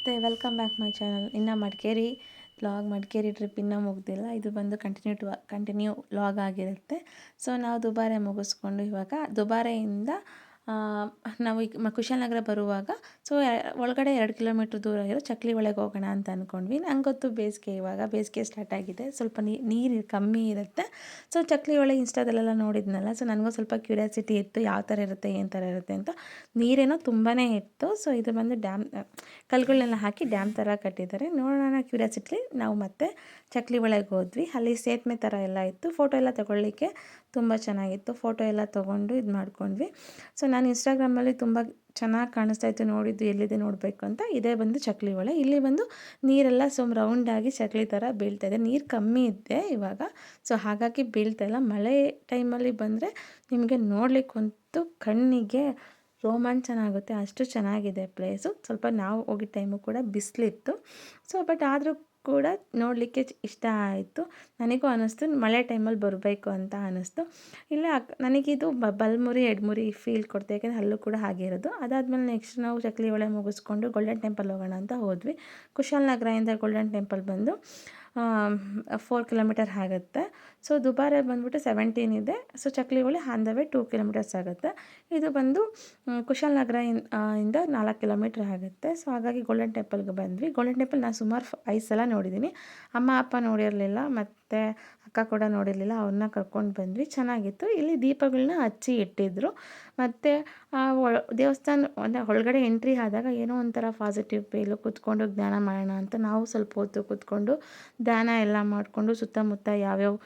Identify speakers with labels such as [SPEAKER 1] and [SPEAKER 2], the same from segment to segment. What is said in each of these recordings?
[SPEAKER 1] ನಮಸ್ತೆ welcome back my channel ಇನ್ನು Madikeri log Madikeri trip ಇನ್ನೂ ಮುಗ್ದಿಲ್ಲ. ಇದು ಬಂದು ಕಂಟಿನ್ಯೂ ಟು ಕಂಟಿನ್ಯೂ ಲಾಗ್ ಆಗಿರುತ್ತೆ. ಸೊ ನಾವು ದುಬಾರೆ ಮುಗಿಸ್ಕೊಂಡು ಇವಾಗ ದುಬಾರೆಯಿಂದ ನಾವು ಈಗ ಕುಶಾಲನಗರ ಬರುವಾಗ ಸೊ ಒಳಗಡೆ ಎರಡು ಕಿಲೋಮೀಟ್ರ್ ದೂರ ಇರೋ ಚಕ್ಲಿ ಒಳಗೆ ಹೋಗೋಣ ಅಂತ ಅಂದ್ಕೊಂಡ್ವಿ ನಂಗೆ ಗೊತ್ತು ಬೇಸಿಗೆ ಇವಾಗ, ಬೇಸಿಗೆ ಸ್ಟಾರ್ಟ್ ಆಗಿದೆ. ಸ್ವಲ್ಪ ನೀರು ಕಮ್ಮಿ ಇರುತ್ತೆ. ಸೊ ಚಕ್ಲಿ ಒಳಗೆ ಇನ್ಸ್ಟಾದಲ್ಲೆಲ್ಲ ನೋಡಿದ್ನಲ್ಲ ಸೊ ನನಗೂ ಸ್ವಲ್ಪ ಕ್ಯೂರಿಯಾಸಿಟಿ ಇತ್ತು, ಯಾವ ಥರ ಇರುತ್ತೆ, ಏನು ಥರ ಇರುತ್ತೆ ಅಂತ. ನೀರೇನೋ ತುಂಬಾ ಇತ್ತು. ಸೊ ಇದು ಬಂದು ಡ್ಯಾಮ್ ಕಲ್ಗಳನ್ನೆಲ್ಲ ಹಾಕಿ ಡ್ಯಾಮ್ ಥರ ಕಟ್ಟಿದ್ದಾರೆ. ನೋಡೋಣ ಕ್ಯೂರಿಯಾಸಿಟಿ ನಾವು ಮತ್ತೆ ಚಕ್ಲಿ ಒಳಗೆ ಹೋದ್ವಿ. ಅಲ್ಲಿ ಸೇತ್ಮೆ ಥರ ಎಲ್ಲ ಇತ್ತು. ಫೋಟೋ ಎಲ್ಲ ತಗೊಳ್ಳಿಕ್ಕೆ ತುಂಬ ಚೆನ್ನಾಗಿತ್ತು. ಫೋಟೋ ಎಲ್ಲ ತೊಗೊಂಡು ಇದು ಮಾಡ್ಕೊಂಡ್ವಿ. ಸೊ ನಾನು ಇನ್ಸ್ಟಾಗ್ರಾಮಲ್ಲಿ ತುಂಬ ಚೆನ್ನಾಗಿ ಕಾಣಿಸ್ತಾ ಇತ್ತು. ನೋಡಿದ್ದು ಎಲ್ಲಿದೆ ನೋಡಬೇಕು ಅಂತ. ಇದೇ ಬಂದು ಚಕ್ಲಿ ಹೊಳೆ ಇಲ್ಲಿ ಬಂದು ನೀರೆಲ್ಲ ಸುಮ್ ರೌಂಡಾಗಿ ಚಕ್ಲಿ ಥರ ಬೀಳ್ತಾ ಇದೆ. ನೀರು ಕಮ್ಮಿ ಇದೆ ಇವಾಗ. ಸೊ ಹಾಗಾಗಿ ಬೀಳ್ತಾ ಇಲ್ಲ. ಮಳೆ ಟೈಮಲ್ಲಿ ಬಂದರೆ ನಿಮಗೆ ನೋಡಲಿಕ್ಕಂತೂ ಕಣ್ಣಿಗೆ ರೋಮಾಂಚನ ಆಗುತ್ತೆ. ಅಷ್ಟು ಚೆನ್ನಾಗಿದೆ ಪ್ಲೇಸು ಸ್ವಲ್ಪ ನಾವು ಹೋಗಿದ್ದ ಟೈಮು ಕೂಡ ಬಿಸಿಲಿತ್ತು. ಸೊ ಬಟ್ ಆದರೂ ಕೂಡ ನೋಡಲಿಕ್ಕೆ ಇಷ್ಟ ಆಯಿತು. ನನಗೂ ಅನ್ನಿಸ್ತು, ಮಳೆ ಟೈಮಲ್ಲಿ ಬರಬೇಕು ಅಂತ ಅನ್ನಿಸ್ತು. ಇಲ್ಲ, ನನಗಿದು ಬಲ್ಮುರಿ, ಎಡ್ಮುರಿ ಫೀಲ್ ಕೊಡ್ತು, ಯಾಕೆಂದರೆ ಅಲ್ಲೂ ಕೂಡ ಹಾಗೆ ಇರೋದು. ಅದಾದಮೇಲೆ ನೆಕ್ಸ್ಟ್ ನಾವು ಚಕ್ಲಿ ಒಳೆ ಮುಗಿಸ್ಕೊಂಡು ಗೋಲ್ಡನ್ ಟೆಂಪಲ್ ಹೋಗೋಣ ಅಂತ ಹೋದ್ವಿ. ಕುಶಾಲನಗರದಿಂದ ಗೋಲ್ಡನ್ ಟೆಂಪಲ್ ಬಂದು ಫೋರ್ ಕಿಲೋಮೀಟರ್ ಆಗುತ್ತೆ. ಸೊ ದುಬಾರೆ ಬಂದುಬಿಟ್ಟು ಸೆವೆಂಟೀನ್ ಇದೆ. So Chikli Hole on the way two kilometres ಆಗುತ್ತೆ. ಇದು ಬಂದು ಕುಶಾಲ್ ನಗರ ಇಂದ ನಾಲ್ಕು ಕಿಲೋಮೀಟ್ರ್ ಆಗುತ್ತೆ. ಸೊ ಹಾಗಾಗಿ ಗೋಲ್ಡನ್ ಟೆಂಪಲ್ಗೆ ಬಂದ್ವಿ. ಗೋಲ್ಡನ್ ಟೆಂಪಲ್ ನಾನು ಸುಮಾರು ಐದು ಸಲ ನೋಡಿದ್ದೀನಿ ಅಮ್ಮ, ಅಪ್ಪ ನೋಡಿರಲಿಲ್ಲ. ಮತ್ತು ಅಕ್ಕ ಕೂಡ ನೋಡಿರಲಿಲ್ಲ. ಅವ್ರನ್ನ ಕರ್ಕೊಂಡು ಬಂದ್ವಿ. ಚೆನ್ನಾಗಿತ್ತು. ಇಲ್ಲಿ ದೀಪಗಳನ್ನ ಹಚ್ಚಿ ಇಟ್ಟಿದ್ರು. ಮತ್ತು ದೇವಸ್ಥಾನ, ಅಂದರೆ ಒಳಗಡೆ ಎಂಟ್ರಿ ಆದಾಗ ಏನೋ ಒಂಥರ ಪಾಸಿಟಿವ್ ಫೀಲು ಕೂತ್ಕೊಂಡು ಜ್ಞಾನ ಮಾಡೋಣ ಅಂತ ನಾವು ಸ್ವಲ್ಪ ಹೊತ್ತು ಕೂತ್ಕೊಂಡು ಧ್ಯಾನ ಎಲ್ಲ ಮಾಡಿಕೊಂಡು ಸುತ್ತಮುತ್ತ ಯಾವ್ಯಾವ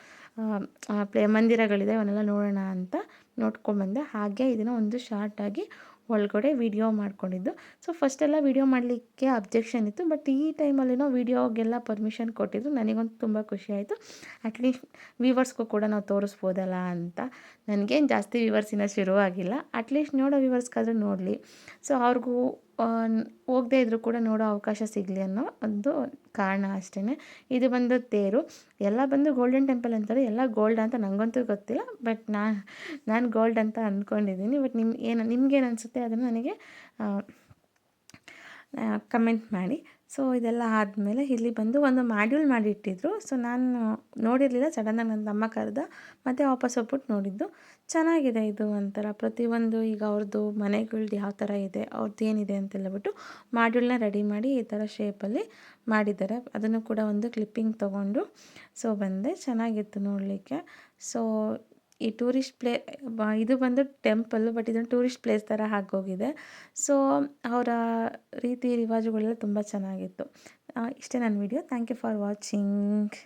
[SPEAKER 1] ಪ್ಲೇ ಮಂದಿರಗಳಿದೆ ಅವನ್ನೆಲ್ಲ ನೋಡೋಣ ಅಂತ ನೋಡ್ಕೊಂಡ್ಬಂದೆ ಹಾಗೆ ಇದನ್ನು ಒಂದು ಶಾರ್ಟಾಗಿ ಒಳಗಡೆ ವಿಡಿಯೋ ಮಾಡ್ಕೊಂಡಿದ್ದು. ಸೊ ಫಸ್ಟೆಲ್ಲ ವಿಡಿಯೋ ಮಾಡಲಿಕ್ಕೆ ಅಬ್ಜೆಕ್ಷನ್ ಇತ್ತು ಬಟ್ ಈ ಟೈಮಲ್ಲಿನೋ ವಿಡಿಯೋಗೆಲ್ಲ ಪರ್ಮಿಷನ್ ಕೊಟ್ಟಿದ್ದು ನನಗೊಂದು ತುಂಬ ಖುಷಿ ಆಯಿತು. ಅಟ್ಲೀಸ್ಟ್ ವ್ಯೂವರ್ಸ್ಗೂ ಕೂಡ ನಾವು ತೋರಿಸ್ಬೋದಲ್ಲ ಅಂತ. ನನಗೇನು ಜಾಸ್ತಿ ವ್ಯೂವರ್ಸಿನ ಶುರುವಾಗಿಲ್ಲ. ಅಟ್ಲೀಸ್ಟ್ ನೋಡೋ ವ್ಯೂವರ್ಸ್ಗಾದ್ರೂ ನೋಡಲಿ. ಸೊ ಅವ್ರಿಗೂ ಹೋಗದೇ ಇದ್ದರೂ ಕೂಡ ನೋಡೋ ಅವಕಾಶ ಸಿಗಲಿ ಅನ್ನೋ ಒಂದು ಕಾರಣ ಅಷ್ಟೇ ಇದು ಬಂದು ತೇರು. ಎಲ್ಲ ಬಂದು ಗೋಲ್ಡನ್ ಟೆಂಪಲ್ ಅಂತಾರೆ. ಎಲ್ಲ ಗೋಲ್ಡ್ ಅಂತ ನನಗಂತೂ ಗೊತ್ತಿಲ್ಲ ಬಟ್ ನಾನು ನಾನು ಗೋಲ್ಡ್ ಅಂತ ಅಂದ್ಕೊಂಡಿದ್ದೀನಿ ಬಟ್ ನಿಮ್ಮ ಏನು, ನಿಮ್ಗೇನು ಅನಿಸುತ್ತೆ? ಅದನ್ನು ನನಗೆ ಕಮೆಂಟ್ ಮಾಡಿ. ಸೊ ಇದೆಲ್ಲ ಆದಮೇಲೆ ಇಲ್ಲಿ ಬಂದು ಒಂದು ಮಾಡ್ಯೂಲ್ ಮಾಡಿ ಇಟ್ಟಿದ್ರು ಸೊ ನಾನು ನೋಡಿರಲಿಲ್ಲ. ಸಡನ್ನಾಗಿ ನನ್ನ ತಮ್ಮ ಕರೆದ ಮತ್ತು ವಾಪಸ್ ಹೋಗ್ಬಿಟ್ಟು ನೋಡಿದ್ದು. ಚೆನ್ನಾಗಿದೆ ಇದು ಒಂಥರ. ಪ್ರತಿಯೊಂದು ಈಗ ಅವ್ರದ್ದು ಮನೆಗಳ್ದು ಯಾವ ಥರ ಇದೆ ಅವ್ರದ್ದು ಏನಿದೆ ಅಂತ ಹೇಳ್ಬಿಟ್ಟು ಮಾಡ್ಯೂಲ್ನ ರೆಡಿ ಮಾಡಿ ಈ ಥರ ಶೇಪಲ್ಲಿ ಮಾಡಿದ್ದಾರೆ. ಅದನ್ನು ಕೂಡ ಒಂದು ಕ್ಲಿಪ್ಪಿಂಗ್ ತೊಗೊಂಡು. ಸೊ ಬಂದೆ. ಚೆನ್ನಾಗಿತ್ತು ನೋಡಲಿಕ್ಕೆ. ಸೊ ಈ ಟೂರಿಸ್ಟ್ ಪ್ಲೇ ಇದು ಬಂದು ಟೆಂಪಲ್ ಬಟ್ ಇದನ್ನು ಟೂರಿಸ್ಟ್ ಪ್ಲೇಸ್ ಥರ ಆಗೋಗಿದೆ. ಸೊ ಅವರ ರೀತಿ ರಿವಾಜುಗಳೆಲ್ಲ ತುಂಬ ಚೆನ್ನಾಗಿತ್ತು. ಇಷ್ಟೇ ನನ್ನ video thank you for watching